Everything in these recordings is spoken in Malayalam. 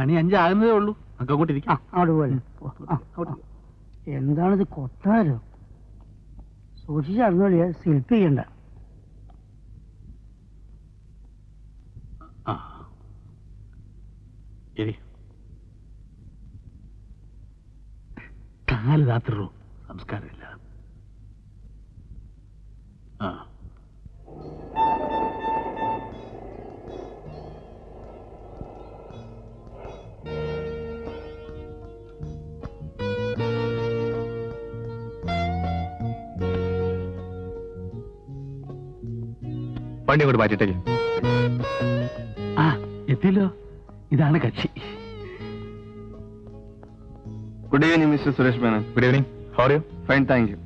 മണി അഞ്ചാകുന്നതേ ഉള്ളൂ. അങ്ങോട്ട് ഇരിക്കാം. പോലെ എന്താണിത് കൊട്ടാരോ? സൂക്ഷിച്ചറിഞ്ഞോളിയ ശില്പി ചെയ്യണ്ട. ആ ശരി. കാൽ രാത്രി സംസ്കാരമില്ല. വണ്ടി കൊണ്ട് മാറ്റിട്ടേക്ക് ആ എത്തിയല്ലോ. ഇതാണ് കക്ഷി. Good evening mister Suresh Menon good evening how are you fine thank you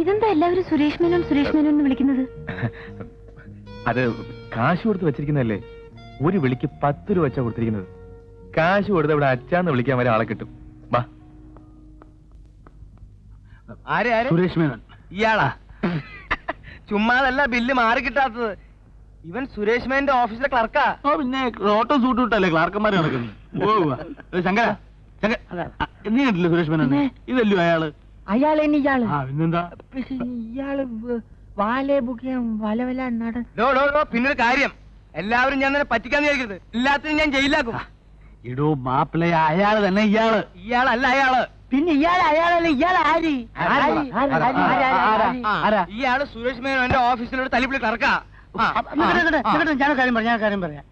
ഇതെന്താ എല്ലാവരും സുരേഷ് മേനോൻ സുരേഷ് മേനോൻ എന്ന് വിളിക്കുന്നത്? അത് കാശ് കൊടുത്ത് വെച്ചിരിക്കുന്നതല്ലേ? ഒരു വിളിക്ക് പത്ത് രൂപ വെച്ചാ കൊടുത്തിരിക്കുന്നത്. കാശ് കൊടുത്ത് ഇവിടെ അച്ചാന്ന് വിളിക്കാൻ വരെ ആളെ കിട്ടും. വാ. ആരെ ആരെ? സുരേഷ് മേനോൻ. ഇയാളാ? ചുമ്മാതല്ല ബില്ല് മാറി കിട്ടാത്തത്. ഇവൻ സുരേഷ് മേന്റെ ഓഫീസിലെ ക്ലർക്കാ. ഓ പിന്നെ ഓട്ടോ സൂട്ട് വിട്ടല്ലേ ക്ലർക്കന്മാര് നടക്കുന്നത്. ശങ്കര ശങ്കര ആ, നീ കണ്ടില്ലേ സുരേഷ് മേനോൻ ഇതല്ലോ അയാൾ? അയാൾ ഇയാൾ. പിന്നെന്താ? ഇയാൾ വാലേ ബുക്കിയം വല വല നട പിന്നൊരു കാര്യം. എല്ലാവരും ഞാൻ തന്നെ പറ്റിക്കാന്ന് വിചാരിക്കരുത്. എല്ലാത്തിനും ഞാൻ ജയിലാക്കും ഇടോ മാപ്പിളയ അയാൾ തന്നെ ഇയാൾ. ഇയാളല്ല അയാൾ. പിന്നെ ഇയാൾ അയാളല്ല ഇയാൾ ആര്? ഇയാൾ സുരേഷ് മേനോ എന്റെ ഓഫീസിലോട് തലിപ്പിളി നിക്കട്ടെ, ഞാൻ കാര്യം പറയാം ഞാൻ കാര്യം പറയാം.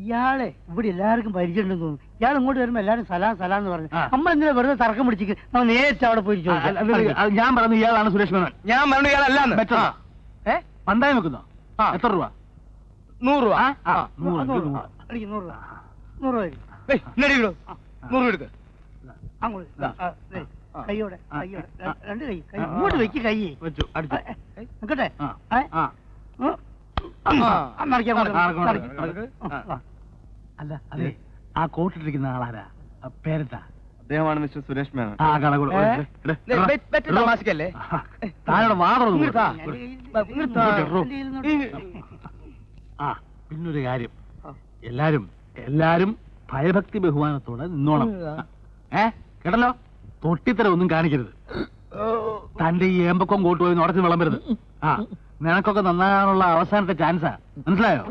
ഇയാളെ ഇവിടെ എല്ലാവർക്കും പരിചയമുണ്ടെന്ന് തോന്നുന്നു. ഇയാൾ ഇങ്ങോട്ട് വരുമ്പോ എല്ലാരും സലാം സലാം എന്ന് പറഞ്ഞു. നമ്മൾ എന്തിനാ വെറുതെ തർക്കം പിടിച്ചിട്ട് നമ്മൾ നേരിട്ട് അവിടെ പോയി അത് ഞാൻ പറഞ്ഞു ഇയാളാണ് സുരേഷ് മേനോൻ. ഞാൻ പറഞ്ഞു ഇയാളല്ല പണ്ടായി വെക്കുന്നോ? ആ. എത്ര രൂപ? നൂറ് രൂപ. നൂറ്, രൂപ. നൂറ്. രൂപ. നൂറ് രൂപ. നൂറ് രൂപ തരും. അങ്ങോട്ട്. കൈയോടെ കൈയോടെ രണ്ട് കൈ കൈ. ഇങ്ങോട്ട്. വെക്ക് കൈ. വെച്ചു അടിച്ചു. നിക്കട്ടെ. അല്ല അതെ ആ കോട്ടിട്ടിരിക്കുന്ന ആളാരാ? പേരെന്താ? അദ്ദേഹമാണ് മിസ്റ്റർ സുരേഷ് മേനൻ. ആ കണക്കൂടെ ഏ? ദേ, ബെറ്റ് തമാശക്കല്ലേ? താഴെ വാതറ ഇങ്ങോട്ട് താ. എന്റെ കയ്യിൽ- ഇങ്ങോട്ട് എന്റെ താ. കയ്യിൽ ഇരുന്നോട്ടെ. ആ പിന്നൊരു കാര്യം. എല്ലാരും എല്ലാരും ഭയഭക്തി ബഹുമാനത്തോടെ നിന്നോണം. ഏ? കേട്ടല്ലോ? തൊട്ടിത്തര ഒന്നും കാണിക്കരുത്. തന്റെ ഈ ഏമ്പക്കം കോട്ട് പോയി ഉടച്ച് വിളമ്പരുത്. ആ നിനക്കൊക്കെ നന്നാകാനുള്ള അവസാനത്തെ ചാൻസാ. മനസ്സിലായോ?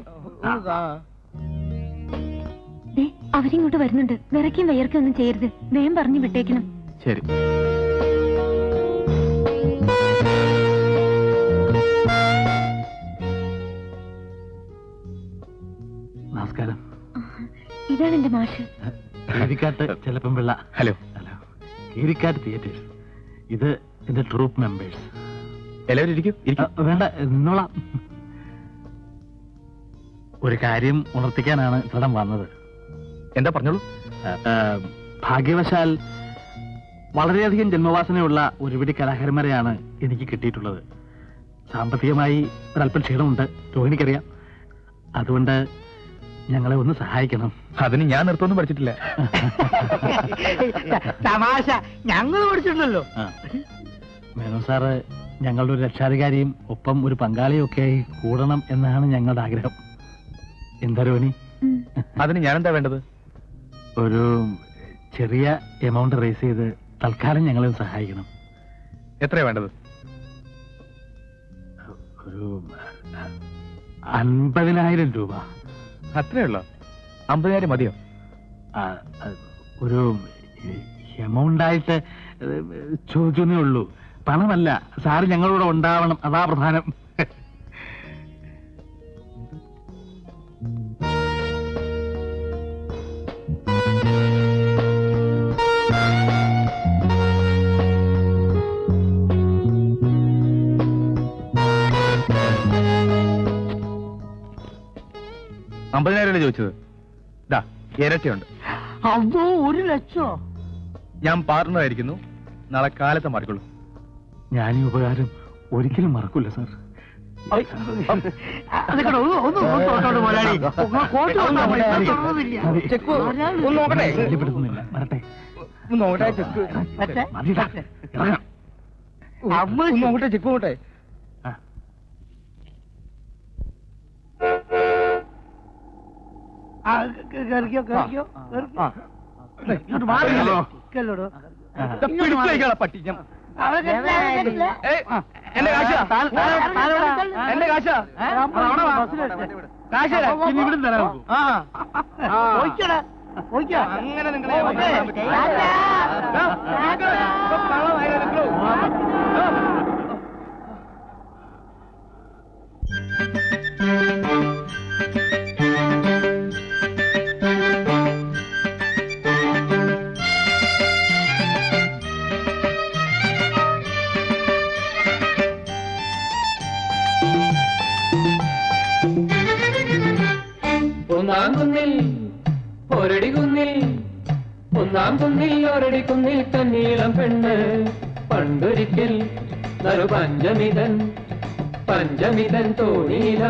അവരിങ്ങോട്ട് വരുന്നുണ്ട്. വിറയ്ക്കും വയർക്കും ഒന്നും ചെയ്യരുത്. വേം പറഞ്ഞു വിട്ടേക്കണം. ശരി. നമസ്കാരം. ഇതാണ് എന്റെ മാഷ്. Keerikkattu Chelappan Pillai hello hello Keerikkattu theatres ഇത് എന്റെ ട്രൂപ്പ് മെമ്പേഴ്സ് എല്ലാവരും ഇരിക്കും വേണ്ട നിന്നോളാം. ഒരു കാര്യം ഉണർത്തിക്കാനാണ് ഇത്രം വന്നത്. എന്താ പറഞ്ഞോളൂ? ഭാഗ്യവശാൽ വളരെയധികം ജന്മവാസനയുള്ള ഒരുപിടി കലാകാരന്മാരെയാണ് എനിക്ക് കിട്ടിയിട്ടുള്ളത്. സാമ്പത്തികമായി ഒരല്പം ക്ഷീണമുണ്ട് രോഹിണിക്കറിയാം. അതുകൊണ്ട് ഞങ്ങളെ ഒന്ന് സഹായിക്കണം. അതിന് ഞാൻ നൃത്തമൊന്നും പഠിച്ചിട്ടില്ല. തമാശ. ഞങ്ങൾ പഠിച്ചിട്ടുണ്ടല്ലോ. മേനോൻ സാറ് ഞങ്ങളുടെ ഒരു രക്ഷാധികാരിയും ഒപ്പം ഒരു പങ്കാളിയും ഒക്കെ ആയി കൂടണം എന്നാണ് ഞങ്ങളുടെ ആഗ്രഹം. എന്താ രോണി. അതിന് ഞാൻ എന്താ വേണ്ടത്? ഒരു ചെറിയ എമൗണ്ട് റേസ് ചെയ്ത് തൽക്കാലം ഞങ്ങളെ സഹായിക്കണം. എത്രയാ വേണ്ടത്? ഒരു അൻപതിനായിരം രൂപ. അത്രേ ഉള്ളോ? അമ്പതിനായിരം മതിയോ? ഒരു എമൗണ്ടായിട്ട് ചോദിച്ചേ ഉള്ളൂ. പണമല്ല സാറ് ഞങ്ങളോട് ഉണ്ടാവണം. അതാ പ്രധാനം. അമ്പതിനായിരം അല്ലേ ചോദിച്ചത്? ഇതാ ഇരട്ടിയുണ്ട്. അതോ ഒരു ലക്ഷോ? ഞാൻ പാർട്ണർ ആയിരിക്കുന്നു നാളെ കാലത്തെ മാറിക്കൊള്ളൂ ഞാൻ ഈ ഉപകാരം ഒരിക്കലും മറക്കൂല സാർ. ചെക്ക് വരട്ടെ. നോക്കട്ടെ ചെക്ക് നോക്കട്ടെ. ഏയ്, എന്റെ കാശ? എന്റെ കാശ. കാശ് തരാം. ഇവിടുന്ന് പോയിക്കോ. അങ്ങനെ നിങ്ങളെ ഓക്കേ.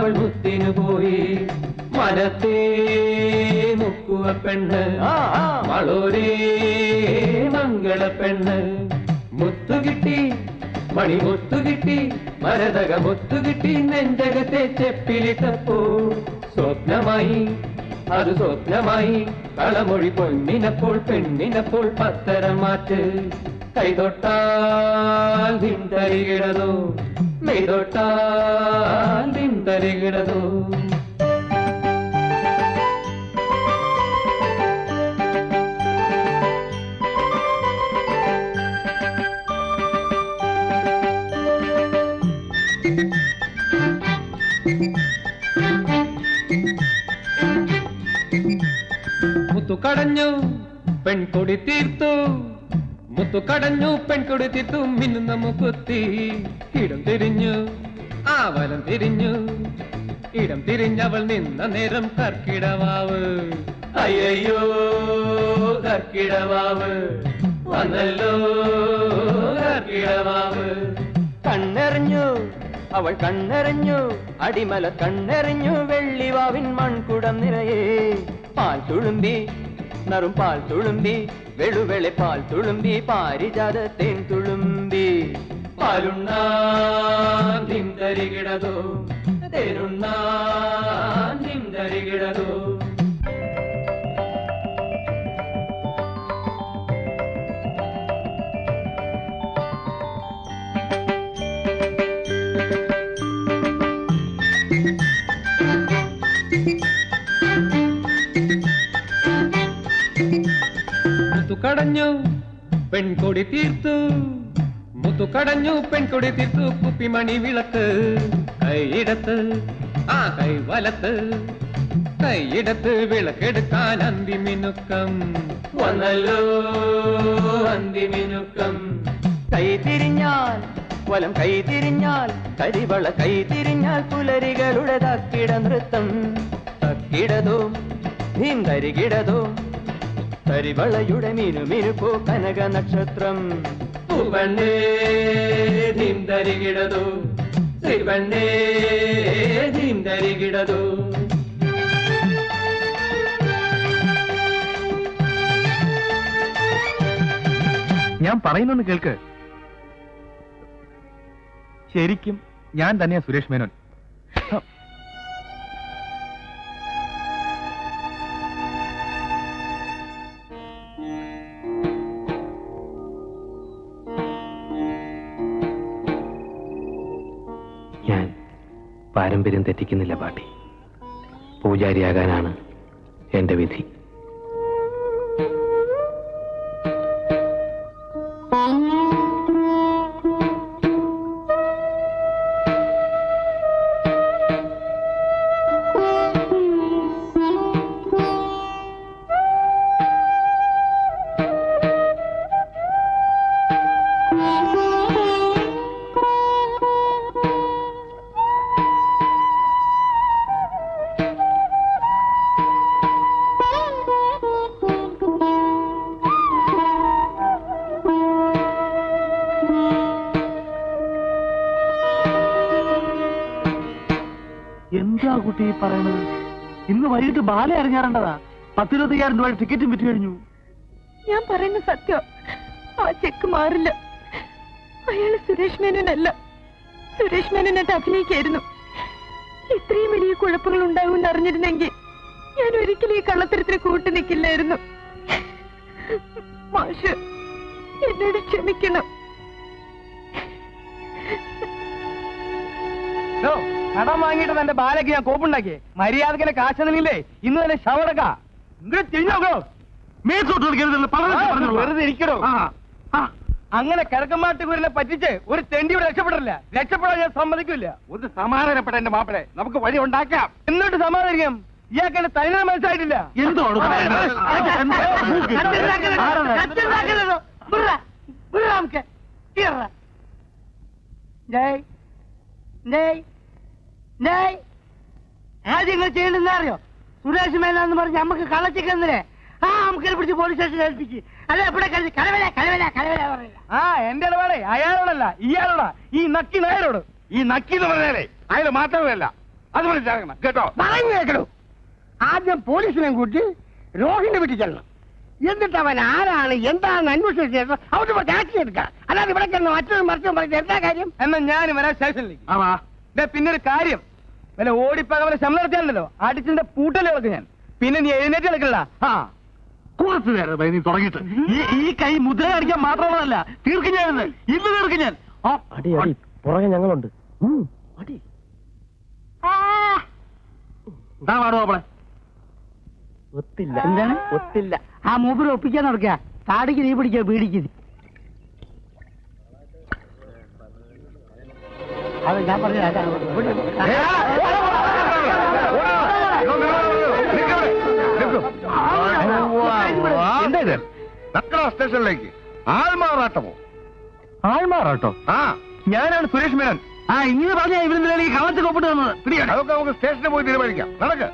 അവൾ മുത്തിനു പോയി മരത്തേ മുക്കുവ പെണ്ണ്. വളോരേ മംഗള പെണ്ണ്. മുത്തു കിട്ടി മണിമുത്തു കിട്ടി മരതക മുത്തു കിട്ടി നെഞ്ചകത്തെ ചെപ്പിലിട്ടപ്പോ സ്വപ്നമായി അത് സ്വപ്നമായി കളമൊഴി പൊന്നിനപ്പോൾ പെണ്ണിനപ്പോൾ പത്തരം മാറ്റ്. കൈതൊട്ടാൽ ധിന്തരികിടതോ മെയ്തൊട്ടാൽ ധിന്തരികിടതോ മുത്തു കടഞ്ഞു പെൺകൊടി തീർത്തു. മുത്തു കടഞ്ഞു പെൺകൊടി തീർത്തു. മിന്നുന്ന മുക്കുത്തി ഇടം തിരിഞ്ഞു. ആ തിരിഞ്ഞു. ഇടം തിരിഞ്ഞവൾ നിന്ന നേരം കർക്കിടവാവ്. അയ്യോ കർക്കിടവാവ്. വന്നല്ലോ കർക്കിടവാവ്. കണ്ണെറിഞ്ഞു അവൾ കണ്ണെറിഞ്ഞു. അടിമല കണ്ണെറിഞ്ഞു വെള്ളിവാവിൻ മൺകുടം നിറയെ. പാൽ തുളുമ്പി നറും പാൽ തുളുമ്പി വെളുവെളി പാൽ തുളുമ്പി പാരിജാത തേൻ തുളുമ്പി. പാലുണ്ണാൻ ധിന്തരികിടതോ ತೆರುಣ್ಣ മുത്തു കടഞ്ഞു പെൺകൊടി തീർത്തു. മുത്തു കടഞ്ഞു പെൺകുടി തീർത്തു കുപ്പിമണി വിളക്ക്. കൈയിടത്ത് ആ കൈ വലത്ത് കൈയിടത്ത് വിളക്കെടുക്കാൻ അന്തിമിനുക്കം. വന്നല്ലോ അന്തിമിനുക്കം. കൈ തിരിഞ്ഞാൽ വലം കൈ തിരിഞ്ഞാൽ കരിവള കൈ തിരിഞ്ഞാൽ പുലരികളുടെ തക്കിട നൃത്തം. തക്കിടതോ നീന്തരികിടതോ കരിവളയുടെ മിനുമിനുപ്പോ കനക നക്ഷത്രം പൂവണ്ണേ ದಿಂದರಿಗಿಡದು ശ്രീവണ്ണേ ದಿಂದರಿಗಿಡದು ഞാൻ പറയുന്നൊന്ന് കേൾക്ക്. ശരിക്കും ഞാൻ തന്നെയാ സുരേഷ് മേനോൻ. പാരമ്പര്യം തെറ്റിക്കുന്നില്ല പാട്ടി പൂജാരിയാകാനാണ് എന്റെ വിധി. കുട്ടി പറയുന്നത്? പറയണത് ഇന്ന് വൈകിട്ട് ബാല ഇറങ്ങാറേണ്ടതാ പത്തിരുപത്തയ്യായിരം രൂപ ടിക്കറ്റും വിറ്റ് കഴിഞ്ഞു. ഞാൻ പറയുന്ന സത്യം. ആ ചെക്ക് മാറില്ല. അയാൾ സുരേഷ് മേനോനല്ല. സുരേഷ് മേനോനായിട്ട് അഭിനയിക്കായിരുന്നു. ഇത്രയും വലിയ കുഴപ്പങ്ങൾ ഉണ്ടാകുമെന്ന് അറിഞ്ഞിരുന്നെങ്കിൽ ഞാൻ ഒരിക്കലും ഈ കള്ളത്തരത്തിന് കൂട്ടു നിൽക്കില്ലായിരുന്നു. മാഷ് എന്നോട് ക്ഷമിക്കണം. ഡോ, കടം വാങ്ങിയിട്ട് തന്റെ ബാലയ്ക്ക് ഞാൻ കോപ്പുണ്ടാക്കിയേ കാശ് നിന്നില്ലേ ഇന്ന് തന്നെ ശവടക്ക ഇങ്ങനെ പറഞ്ഞു വെറുതെ ഇരിക്കണോ അങ്ങനെ കിഴക്കമ്മാട്ട് കുരനെ പറ്റിച്ച് ഒരു തെണ്ടിയോട് രക്ഷപ്പെടില്ല രക്ഷപ്പെടാൻ ഞാൻ സമ്മതിക്കില്ല. ഒന്ന് സമാധാനപ്പെട്ട എന്റെ മാപ്പിളെ. നമുക്ക് വഴി ഉണ്ടാക്കാം. എന്നിട്ട് സമാധാനിക്കാം? ഇയാൾക്ക് എന്റെ തനിനെ മനസ്സിലായിട്ടില്ല. എന്തോട് ആദ്യം നിങ്ങൾ ചെയ്യണ്ടെന്ന് അറിയോ? സുരേഷ് മേനാന്ന് പറഞ്ഞ് നമുക്ക് കളച്ചിക്കുന്നില്ലേ ആ നമുക്ക് പിടിച്ച് പോലീസ് സ്റ്റേഷൻ ഏൽപ്പിച്ച്. അല്ല ഇവിടെ കളി കലവല കലവല കലവല പറയില്ല ആ എന്റെ ഇടപാടേ അയാളോടല്ല ഇയാളോടാ. ഈ നക്കി നായരോട്. ഈ നക്കി എന്ന് പറഞ്ഞാലേ അയാൾ മാത്രമല്ല. അത് മനസ്സിലാക്കണം കേട്ടോ? പറഞ്ഞു കേൾക്കണു ആദ്യം പോലീസിനെ കൂട്ടി രോഹിന്റെ വീട്ടിൽ ചെല്ലണം. എന്നിട്ട് അവൻ ആരാണ് എന്താണെന്ന് അന്വേഷിച്ച ശേഷം അവിടെ പോയി ടാക്സി എടുക്കാം അല്ലാതെ ഇവിടെ ചെന്ന് മറ്റൊരു മറിച്ചും പറഞ്ഞ എന്താ കാര്യം? എന്നാ ഞാൻ വരാൻ സ്റ്റേഷനിലേക്ക്. ആ വാ. ദേ, പിന്നെ ഒരു കാര്യം. വല്ല ഓടിപ്പാക വല്ല ശമനം നടത്തിയാണല്ലോ അടിച്ചിന്റെ പൂട്ടൽ കിടക്കും ഞാൻ. പിന്നെ നീ എഴുന്നേറ്റ് കളിക്കണ്ട ആ. കുറച്ചു നേരം നീ തുടങ്ങിയിട്ട്. ഈ ഈ കൈ മുദ്ര കാണിക്കാൻ മാത്രമുള്ളതല്ല തീർക്കും ഞാൻ ഇന്ന്. ഇന്ന് തീർക്കും ഞാൻ. ആ, പുറകെ ഞങ്ങളുണ്ട്. ദാ പാടുവാ അവളെ ഒത്തില്ല. എന്താണ്? ഒത്തില്ല. ആ മൂപ്പര് ഒപ്പിക്കാൻ നടക്കുക താടിക്ക് നീ പിടിക്കുക പീടിക്ക്. അത് ഞാൻ പറഞ്ഞ സ്റ്റേഷനിലേക്ക് ആൾമാറാട്ടമോ ആൾമാറാട്ടോ ആ ഞാനാണ് സുരേഷ് മേനൻ ആ ഇങ്ങനെ പറഞ്ഞാ ഇവരിൽ ഈ കള്ളത്തിൽ കൊപ്പിട്ട് വന്നത് പിടിയാണ് അതൊക്കെ നമുക്ക് സ്റ്റേഷനിൽ പോയി തീരുമാനിക്കാം നടക്ക്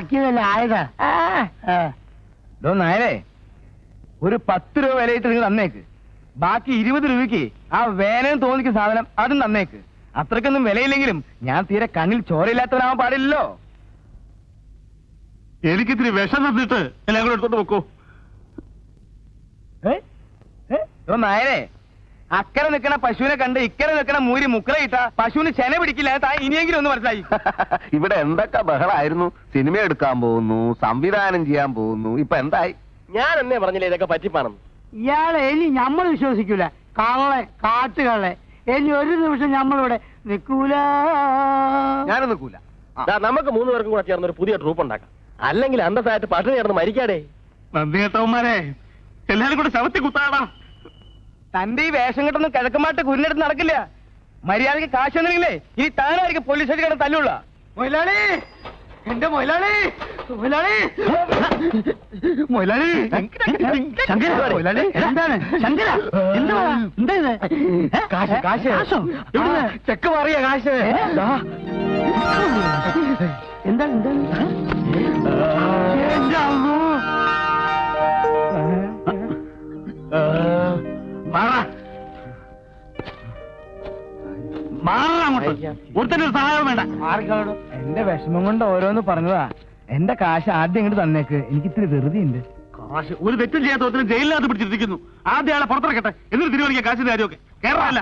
ആക്കിയതല്ല ആയതാ? ഇതോ നായരെ ഒരു പത്ത് രൂപ വിലയിട്ട് നിങ്ങൾ തന്നേക്ക്. ബാക്കി ഇരുപത് രൂപയ്ക്ക് ആ വേനൽ തോന്നിക്ക് സാധനം അതും തന്നേക്ക്. അത്രക്കൊന്നും വിലയില്ലെങ്കിലും ഞാൻ തീരെ കണ്ണിൽ ചോരയില്ലാത്തവനാവാൻ പാടില്ലല്ലോ. എനിക്കിത്തിരി വിഷം തന്നിട്ട് എല്ലാം കൂടെ എടുത്തോണ്ട് വെക്കോ ഏ? ഏ? നായരെ അക്കരെ നിൽക്കണ പശുവിനെ കണ്ട് ഇക്കരെ നിൽക്കണ മൂരി മുക്കല ഇട്ട പശുവിന് ചെന പിടിക്കില്ല താ ഇനിയെങ്കിലും ഒന്ന് മനസ്സിലായി. ഇവിടെ എന്തൊക്കെ ബഹളായിരുന്നു? സിനിമ എടുക്കാൻ പോകുന്നു സംവിധാനം ചെയ്യാൻ പോകുന്നു ഇപ്പൊ എന്തായി? ഞാൻ എന്നെ പറഞ്ഞില്ലേ ഇതൊക്കെ പറ്റിപ്പാണെന്ന്? ഇയാളെ ഇനി നമ്മൾ വിശ്വസിക്കൂല. കള്ളെ കാട്ടുകള്ളെ. ഇനി ഒരു നിമിഷം നമ്മളിവിടെ നിൽക്കൂല. ഞാനും നിൽക്കൂല. ദാ, നമുക്ക് മൂന്ന് പേർക്കും കൂടെ ചേർന്ന് ഒരു പുതിയ ട്രൂപ്പ് ഉണ്ടാക്കാം. അല്ലെങ്കിൽ അന്തസ്സായിട്ട് പട്ടിണി ചേർന്ന് മരിക്കാടേ. നന്ദി കേട്ടവന്മാരെ. എല്ലാരും കൂടെ ശവത്തി കുത്താടാ. തന്റെ ഈ വേഷം കെട്ടൊന്നും കിഴക്കമായിട്ട് കുരുന്നെടുത്ത് നടക്കില്ല. മര്യാദയ്ക്ക് കാശ് തന്നില്ലേ ഈ താനായിരിക്കും പോലീസ് സ്റ്റേഷൻ കിടന്ന് തല്ലുള്ള. മൊയിലാളി! എന്റെ മൊയിലാളി! മൊയിലാളി! മൊയിലാളി! ശങ്കര മൊയിലാളി! എന്താണ്? ശങ്കര എന്താ എന്താ ഇത്? ഏ? കാശ് കാശ്. കാശോ? എവിടുന്ന്? ചെക്ക് മാറിയ കാശ്. എന്താണ്. എന്താണ്? ഒരുത്തന്റെ ഒരു സഹായം വേണ്ട. ആർക്കാണോ എന്റെ വിഷമം കൊണ്ട് ഓരോന്ന് പറഞ്ഞതാ. എന്റെ കാശ് ആദ്യം ഇങ്ങോട്ട് തന്നേക്ക്. എനിക്ക് ഇത്തിരി വെറുതെ ഉണ്ട് കാശ് ഒരു തെറ്റും ചെയ്യാത്ത ഒരുത്തനും ജയിലിനകത്ത് പിടിച്ചിരിക്കുന്നു. ആദ്യ ആളെ പുറത്തിറക്കട്ടെ. എന്നിട്ട് തിരുവനിക്കാൻ കാശിന്റെ കാര്യമൊക്കെ. കേരളമല്ല.